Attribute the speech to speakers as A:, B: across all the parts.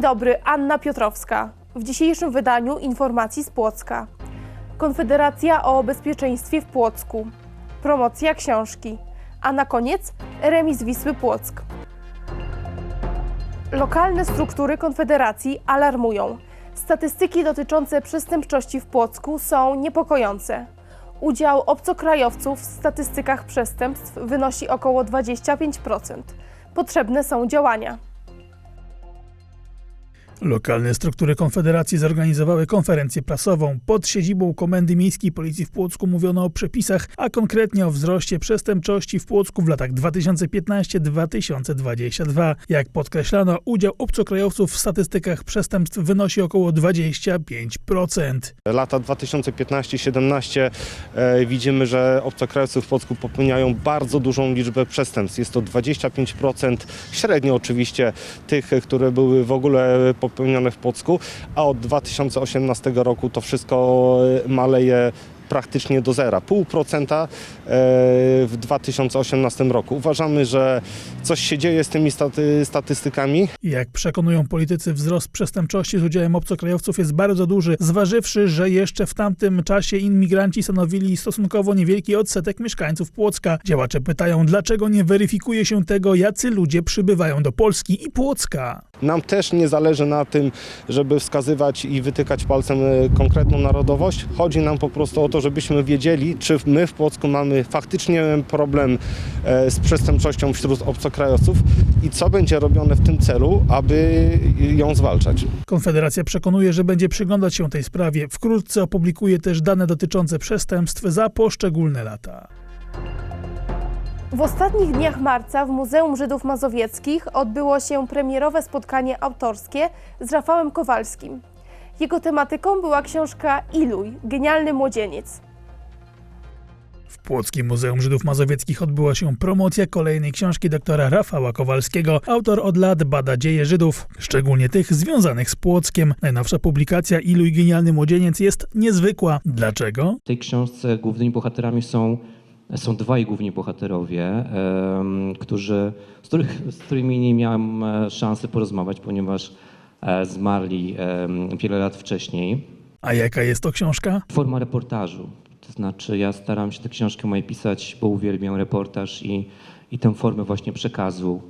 A: Dzień dobry, Anna Piotrowska. W dzisiejszym wydaniu informacji z Płocka. Konfederacja o bezpieczeństwie w Płocku. Promocja książki. A na koniec remis Wisły Płock. Lokalne struktury Konfederacji alarmują. Statystyki dotyczące przestępczości w Płocku są niepokojące. Udział obcokrajowców w statystykach przestępstw wynosi około 25%. Potrzebne są działania.
B: Lokalne struktury Konfederacji zorganizowały konferencję prasową. Pod siedzibą Komendy Miejskiej Policji w Płocku mówiono o przepisach, a konkretnie o wzroście przestępczości w Płocku w latach 2015-2022. Jak podkreślano, udział obcokrajowców w statystykach przestępstw wynosi około 25%.
C: Lata 2015-17 e, widzimy, że obcokrajowcy w Płocku popełniają bardzo dużą liczbę przestępstw. Jest to 25% średnio oczywiście tych, które były w ogóle popełnione w Płocku, a od 2018 roku to wszystko e, maleje praktycznie do zera, pół procenta e, w 2018 roku. Uważamy, że coś się dzieje z tymi staty, statystykami.
B: Jak przekonują politycy, wzrost przestępczości z udziałem obcokrajowców jest bardzo duży, zważywszy, że jeszcze w tamtym czasie imigranci stanowili stosunkowo niewielki odsetek mieszkańców Płocka. Działacze pytają, dlaczego nie weryfikuje się tego, jacy ludzie przybywają do Polski i Płocka.
C: Nam też nie zależy na tym, żeby wskazywać i wytykać palcem e, konkretną narodowość. Chodzi nam po prostu o to, żebyśmy wiedzieli, czy my w Płocku mamy faktycznie problem e, z przestępczością wśród obcokrajowców i co będzie robione w tym celu, aby ją zwalczać.
B: Konfederacja przekonuje, że będzie przyglądać się tej sprawie. Wkrótce opublikuje też dane dotyczące przestępstw za poszczególne lata.
A: W ostatnich dniach marca w Muzeum Żydów Mazowieckich odbyło się premierowe spotkanie autorskie z Rafałem Kowalskim. Jego tematyką była książka Iluj, genialny młodzieniec.
B: W Płockim Muzeum Żydów Mazowieckich odbyła się promocja kolejnej książki doktora Rafała Kowalskiego. Autor od lat bada dzieje Żydów, szczególnie tych związanych z Płockiem. Najnowsza publikacja Iluj genialny młodzieniec jest niezwykła. Dlaczego?
D: W tej książce głównymi bohaterami są, są dwaj główni bohaterowie, którzy, z, których, z którymi nie miałem e, szansy porozmawiać, ponieważ zmarli em, wiele lat wcześniej.
B: A jaka jest to książka?
D: Forma reportażu. To znaczy ja staram się tę książkę moje pisać, bo uwielbiam reportaż i, i tę formę właśnie przekazu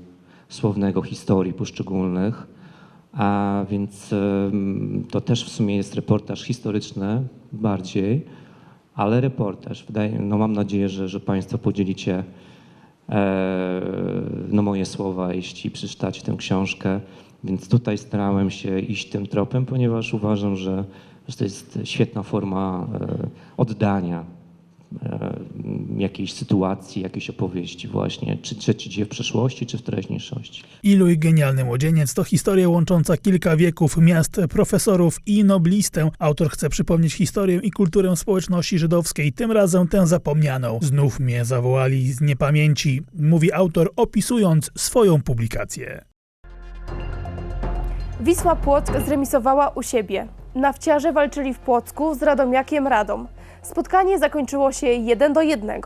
D: słownego, historii poszczególnych. A więc to też w sumie jest reportaż historyczny bardziej, ale reportaż. Wydaje, no mam nadzieję, że, że Państwo podzielicie e, no moje słowa, jeśli przeczytacie tę książkę. Więc tutaj starałem się iść tym tropem, ponieważ uważam, że, że to jest świetna forma e, oddania e, jakiejś sytuacji, jakiejś opowieści właśnie, czy, czy, czy dzieje w przeszłości, czy w teraźniejszości.
B: Iluj genialny młodzieniec to historia łącząca kilka wieków, miast, profesorów i noblistę. Autor chce przypomnieć historię i kulturę społeczności żydowskiej, tym razem tę zapomnianą. Znów mnie zawołali z niepamięci, mówi autor opisując swoją publikację.
A: Wisła Płock zremisowała u siebie. Nawciarze walczyli w Płocku z Radomiakiem Radom. Spotkanie zakończyło się 1 do 1.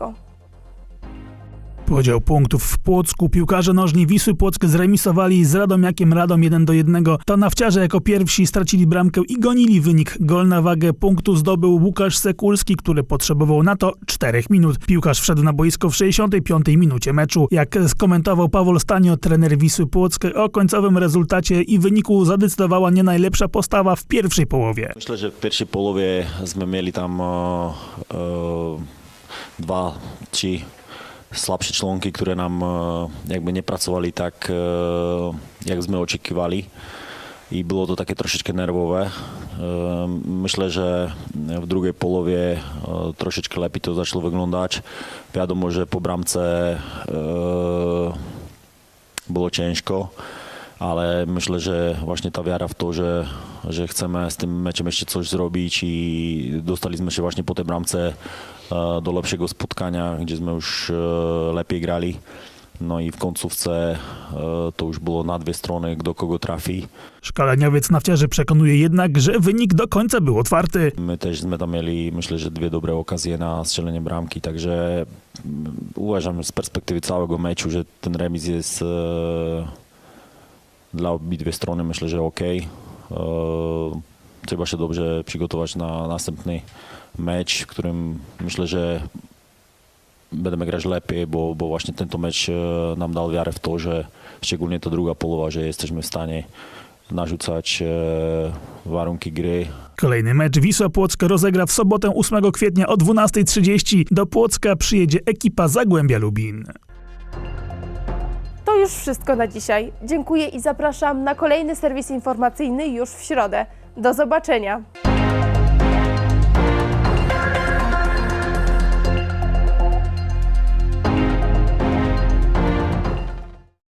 B: Podział punktów w Płocku. Piłkarze nożni Wisły Płock zremisowali z Radomiakiem Radom 1 do 1. To nawciarze jako pierwsi stracili bramkę i gonili wynik. Gol na wagę punktu zdobył Łukasz Sekulski, który potrzebował na to 4 minut. Piłkarz wszedł na boisko w 65 minucie meczu. Jak skomentował Paweł Stanio, trener Wisły Płock, o końcowym rezultacie i wyniku zadecydowała nie najlepsza postawa w pierwszej połowie.
E: Myślę, że w pierwszej połowie sme mieli tam e, e, dwa, trzy slabsze członki, które nam e, jakby nie pracowali tak, e, jak sme očekivali. I było to takie troszeczkę nerwowe. E, Myślę, że w drugiej połowie troszeczkę lepiej to zaczęło wyglądać. Wiadomo, że po bramce było ciężko, ale myślę, że właśnie ta wiara w to, że, że chcemy z tym meczem jeszcze coś zrobić i dostaliśmy się właśnie po tej bramce do lepszego spotkania, gdzie sme już e, lepiej grali. No i w końcówce e, to już było na dwie strony, kto kogo trafi.
B: Szkaleniowiec nawciarzy przekonuje jednak, że wynik do końca był otwarty.
E: My też sme tam mieli, myślę, że dwie dobre okazje na strzelenie bramki, także mm, uważam z perspektywy całego meczu, że ten remis jest e, dla obidwie strony myślę, że ok. E, Trzeba się dobrze przygotować na następny mecz, w którym myślę, że będziemy grać lepiej, bo, bo właśnie tento mecz e, nam dal wiarę w to, że szczególnie ta druga połowa, że jesteśmy w stanie narzucać e, warunki gry,
B: Kolejny mecz Wisła Płock rozegra w sobotę 8 kwietnia o 12.30. Do Płocka przyjedzie ekipa Zagłębia Lubin.
A: To już wszystko na dzisiaj. Dziękuję i zapraszam na kolejny serwis informacyjny już w środę. Do zobaczenia.